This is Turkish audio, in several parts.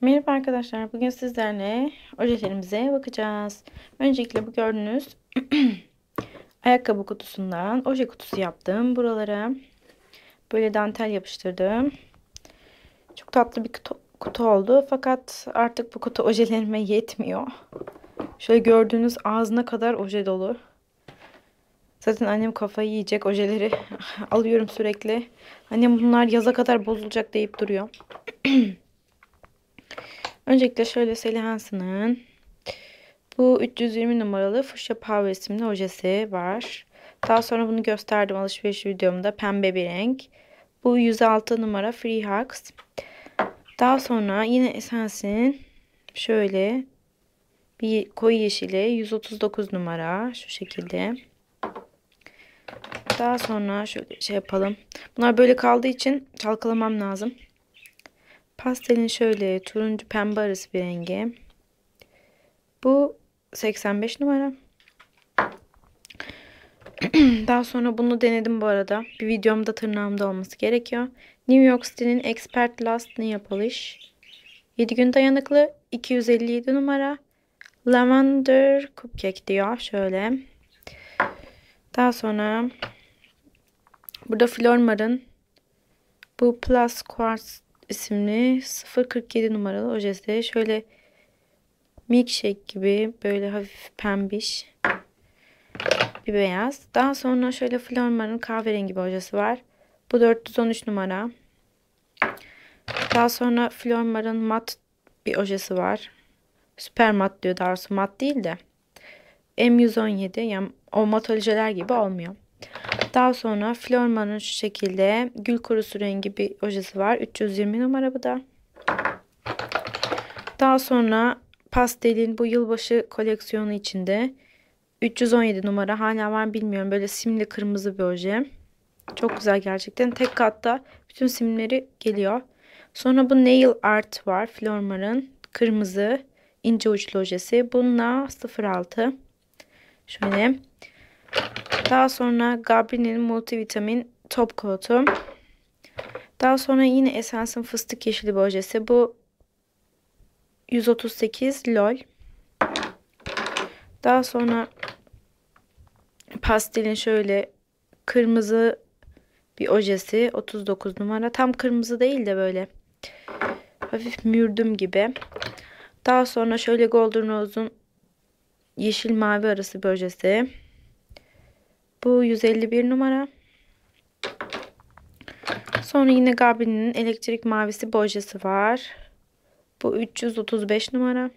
Merhaba arkadaşlar. Bugün sizlerle ojelerimize bakacağız. Öncelikle bu gördüğünüz ayakkabı kutusundan oje kutusu yaptım. Buralara böyle dantel yapıştırdım. Çok tatlı bir kutu, kutu oldu. Fakat artık bu kutu ojelerime yetmiyor. Şöyle gördüğünüz ağzına kadar oje dolu. Zaten annem kafayı yiyecek ojeleri alıyorum sürekli. Annem bunlar yaza kadar bozulacak deyip duruyor. Öncelikle şöyle Sally Hansen'ın bu 320 numaralı Fuchsia Power isimli ojesi var. Daha sonra bunu gösterdim alışveriş videomda pembe bir renk. Bu 106 numara Free Hugs. Daha sonra yine Essence'in şöyle bir koyu yeşili 139 numara şu şekilde. Daha sonra şöyle şey yapalım. Bunlar böyle kaldığı için çalkalamam lazım. Pastelin şöyle turuncu pembe arası bir rengi. Bu 85 numara. Daha sonra bunu denedim bu arada. Bir videomda tırnağımda olması gerekiyor. New York City'nin Expert Last Nail Polish. 7 gün dayanıklı 257 numara. Lavender Cupcake diyor. Şöyle. Daha sonra burada Flormar'ın bu Plus Quartz isimli 047 numaralı ojesi. Şöyle milkshake gibi böyle hafif pembiş bir beyaz. Daha sonra şöyle Flormar'ın kahverengi bir ojesi var. Bu 413 numara. Daha sonra Flormar'ın mat bir ojesi var. Süper mat diyor daha doğrusu mat değil de. M117 yani o mat ojeler gibi olmuyor. Daha sonra Florman'ın şu şekilde gül kurusu rengi bir ojesi var. 320 numara bu da. Daha sonra pastelin bu yılbaşı koleksiyonu içinde 317 numara hala var bilmiyorum. Böyle simli kırmızı bir oje. Çok güzel gerçekten. Tek katta bütün simleri geliyor. Sonra bu nail art var. Flormar'ın kırmızı ince uçlu ojesi. Bununla 06. Şöyle. Daha sonra Gabriel'in multivitamin top coat'u. Daha sonra yine Essence'ın fıstık yeşili bir ojesi. Bu 138 lol. Daha sonra pastelin şöyle kırmızı bir ojesi 39 numara. Tam kırmızı değil de böyle hafif mürdüm gibi. Daha sonra şöyle Golden Rose'un yeşil mavi arası bir ojesi. Bu 151 numara. Sonra yine Gabri'nin elektrik mavisi bojesi var. Bu 335 numara.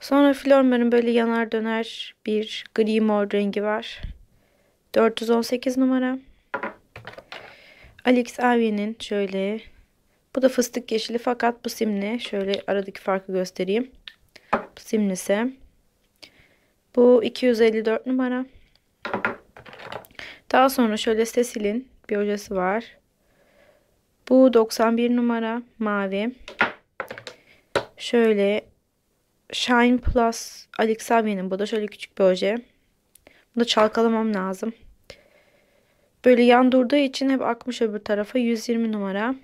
Sonra Flormar'ın böyle yanar döner bir gri mor rengi var. 418 numara. Alex Avie'nin şöyle bu da fıstık yeşili fakat bu simli. Şöyle aradaki farkı göstereyim. Bu simlisi. Bu 254 numara. Daha sonra şöyle Cecil'in bir hocası var. Bu 91 numara mavi. Şöyle Shine Plus Alex bu da şöyle küçük bir oje. Bunu da çalkalamam lazım. Böyle yan durduğu için hep akmış öbür tarafa 120 numara.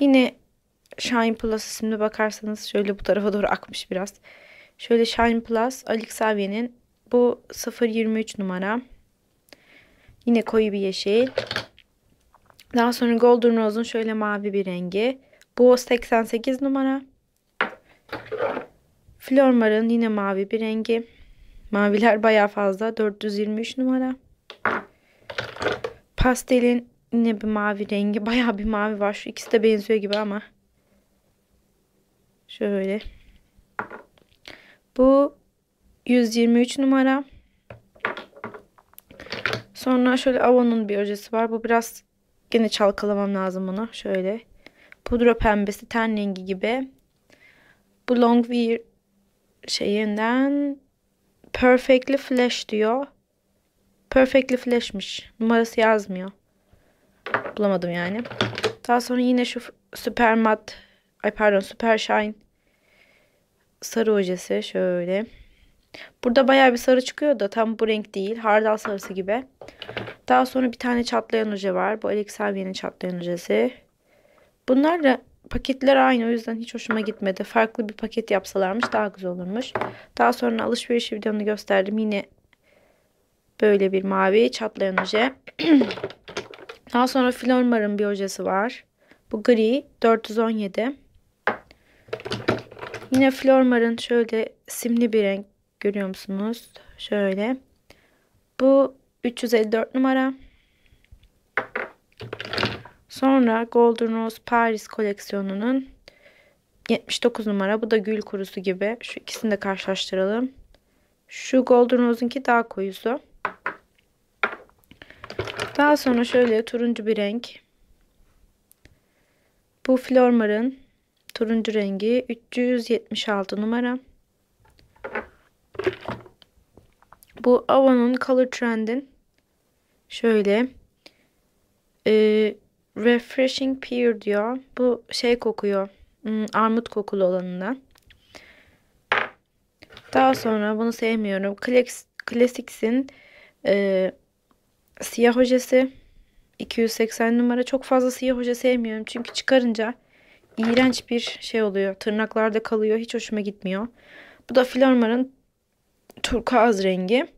Yine Shine Plus isimli bakarsanız şöyle bu tarafa doğru akmış biraz. Şöyle Shine Plus Alex bu 023 numara. Yine koyu bir yeşil. Daha sonra Golden Rose'un şöyle mavi bir rengi. Bu 88 numara. Flormar'ın yine mavi bir rengi. Maviler baya fazla. 423 numara. Pastelin yine bir mavi rengi. Baya bir mavi var. Şu ikisi de benziyor gibi ama. Şöyle. Bu 123 numara. Sonra şöyle Avon'un bir ojesi var. Bu biraz gene çalkalamam lazım bunu. Şöyle. Pudra pembesi ten rengi gibi. Bu Longwear şeyinden Perfectly Flash diyor. Perfectly Flash'miş. Numarası yazmıyor. Bulamadım yani. Daha sonra yine şu Super Matte ay pardon Super Shine sarı ojesi şöyle. Burada bayağı bir sarı çıkıyor da tam bu renk değil. Hardal sarısı gibi. Daha sonra bir tane çatlayan oje var. Bu Alex çatlayan ojesi. Bunlar da paketler aynı o yüzden hiç hoşuma gitmedi. Farklı bir paket yapsalarmış daha güzel olurmuş. Daha sonra alışveriş videonu gösterdim. Yine böyle bir mavi çatlayan oje. daha sonra Flormar'ın bir ojesi var. Bu gri 417. Yine Flormar'ın şöyle simli bir renk görüyor musunuz? Şöyle. Bu 354 numara. Sonra Golden Rose Paris koleksiyonunun 79 numara. Bu da gül kurusu gibi. Şu ikisini de karşılaştıralım. Şu Golden Rose'unki daha koyusu. Daha sonra şöyle turuncu bir renk. Bu Flormar'ın turuncu rengi 376 numara. Bu Avon'un Color Trend'in şöyle e, Refreshing Pear diyor. Bu şey kokuyor. Hmm, armut kokulu olanından. Daha sonra bunu sevmiyorum. Classics'in e, siyah hocası 280 numara. Çok fazla siyah hoca sevmiyorum. Çünkü çıkarınca iğrenç bir şey oluyor. Tırnaklarda kalıyor. Hiç hoşuma gitmiyor. Bu da Flormar'ın turkuaz rengi.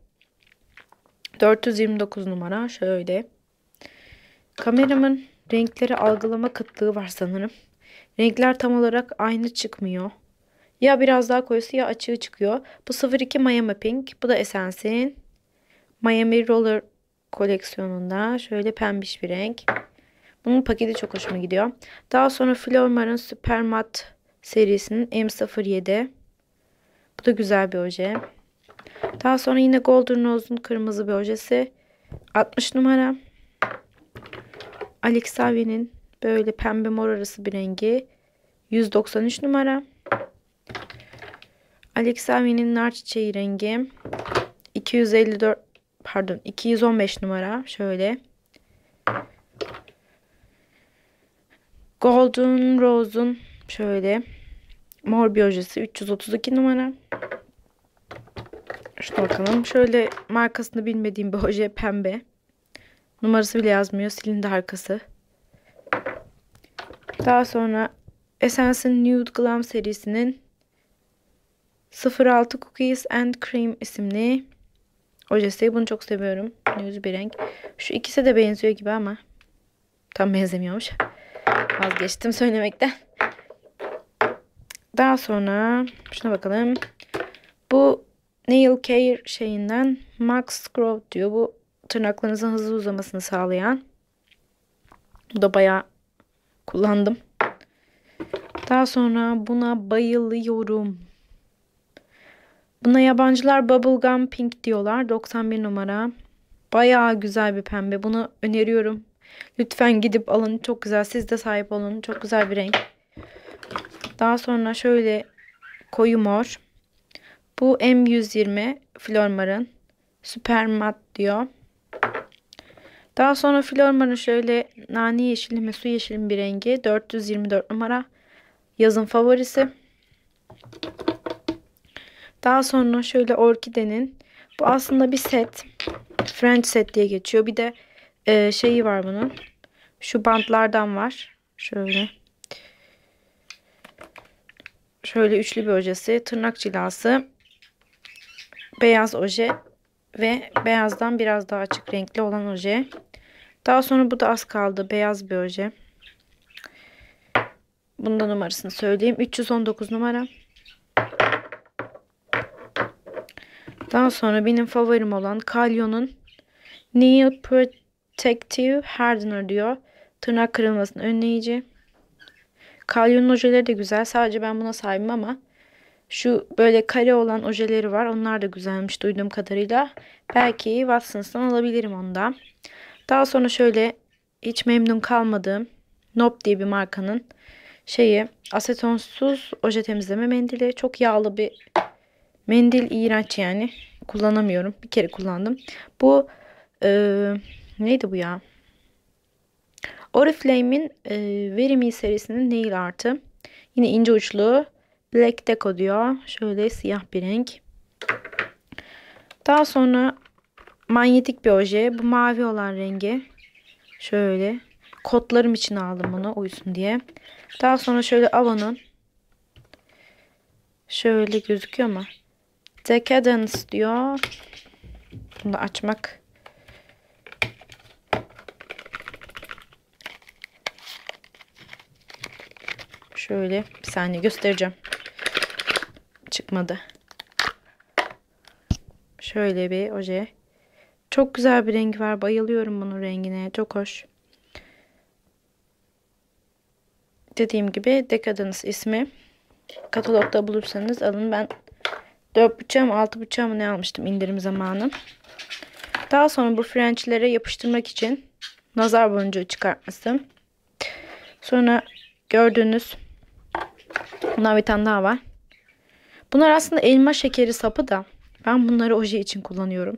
429 numara. Şöyle. Kameramın renkleri algılama kıtlığı var sanırım. Renkler tam olarak aynı çıkmıyor. Ya biraz daha koyusu ya açığı çıkıyor. Bu 02 Miami Pink. Bu da Essence'in Miami Roller koleksiyonunda. Şöyle pembiş bir renk. Bunun paketi çok hoşuma gidiyor. Daha sonra Flormar'ın Super Matte serisinin M07. Bu da güzel bir oje. Daha sonra yine Golden Rose'un kırmızı bir ojesi. 60 numara. Alex Savi'nin böyle pembe mor arası bir rengi. 193 numara. Alex Savi'nin nar çiçeği rengi. 254 pardon 215 numara şöyle. Golden Rose'un şöyle mor bir ojesi 332 numara. Şuna bakalım. Şöyle markasını bilmediğim bir oje pembe. Numarası bile yazmıyor. Silindi arkası. Daha sonra Essence'in Nude Glam serisinin 06 Cookies and Cream isimli ojesi. Bunu çok seviyorum. Nude bir renk. Şu ikisi de benziyor gibi ama tam benzemiyormuş. Vazgeçtim söylemekten. Daha sonra şuna bakalım. Bu Nail Care şeyinden Max Growth diyor. Bu tırnaklarınızın hızlı uzamasını sağlayan. Bu da bayağı kullandım. Daha sonra buna bayılıyorum. Buna yabancılar Bubblegum Pink diyorlar. 91 numara. Bayağı güzel bir pembe. Bunu öneriyorum. Lütfen gidip alın. Çok güzel. Siz de sahip olun. Çok güzel bir renk. Daha sonra şöyle koyu mor. Bu M120 Flormar'ın. Süper mat diyor. Daha sonra Flormar'ın şöyle nane yeşili mi su yeşili bir rengi. 424 numara. Yazın favorisi. Daha sonra şöyle orkidenin. Bu aslında bir set. French set diye geçiyor. Bir de e, şeyi var bunun. Şu bantlardan var. Şöyle. Şöyle üçlü bir ojesi. Tırnak cilası. Beyaz oje. Ve beyazdan biraz daha açık renkli olan oje. Daha sonra bu da az kaldı. Beyaz bir oje. Bunda numarasını söyleyeyim. 319 numara. Daha sonra benim favorim olan Kalyon'un Nail Protective Hardener diyor. Tırnak kırılmasını önleyici. Kalyon'un ojeleri de güzel. Sadece ben buna sahibim ama şu böyle kare olan ojeleri var. Onlar da güzelmiş duyduğum kadarıyla. Belki Watsons'tan alabilirim onda. Daha sonra şöyle hiç memnun kalmadığım Nop diye bir markanın şeyi asetonsuz oje temizleme mendili. Çok yağlı bir mendil iğrenç yani. Kullanamıyorum. Bir kere kullandım. Bu e, neydi bu ya? Oriflame'in e, Verimi serisinin nail artı. Yine ince uçlu Black Deco diyor. Şöyle siyah bir renk. Daha sonra manyetik bir oje. Bu mavi olan rengi. Şöyle. Kotlarım için aldım bunu uyusun diye. Daha sonra şöyle Avon'un şöyle gözüküyor mu? Decadence diyor. Bunu da açmak Şöyle bir saniye göstereceğim. Çıkmadı. Şöyle bir oje. Çok güzel bir rengi var. Bayılıyorum bunun rengine. Çok hoş. Dediğim gibi Decadence ismi. Katalogda bulursanız alın. Ben 4.5'a mı 6.5'a mı ne almıştım indirim zamanı. Daha sonra bu French'lere yapıştırmak için nazar boncuğu çıkartması. Sonra gördüğünüz bunlar bir tane daha var. Bunlar aslında elma şekeri sapı da ben bunları oje için kullanıyorum.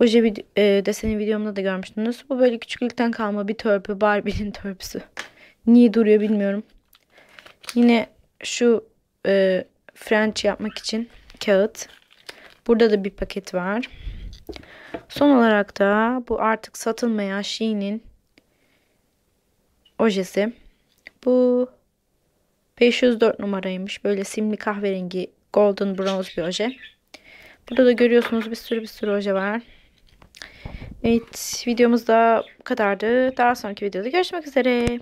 Oje vid e, deseni videomda da görmüştünüz. Bu böyle küçüklükten kalma bir törpü. Barbie'nin törpüsü. Niye duruyor bilmiyorum. Yine şu e, French yapmak için kağıt. Burada da bir paket var. Son olarak da bu artık satılmayan Shein'in ojesi. Bu 504 numaraymış. Böyle simli kahverengi golden bronze bir oje. Burada da görüyorsunuz bir sürü bir sürü oje var. Evet videomuz da bu kadardı. Daha sonraki videoda görüşmek üzere.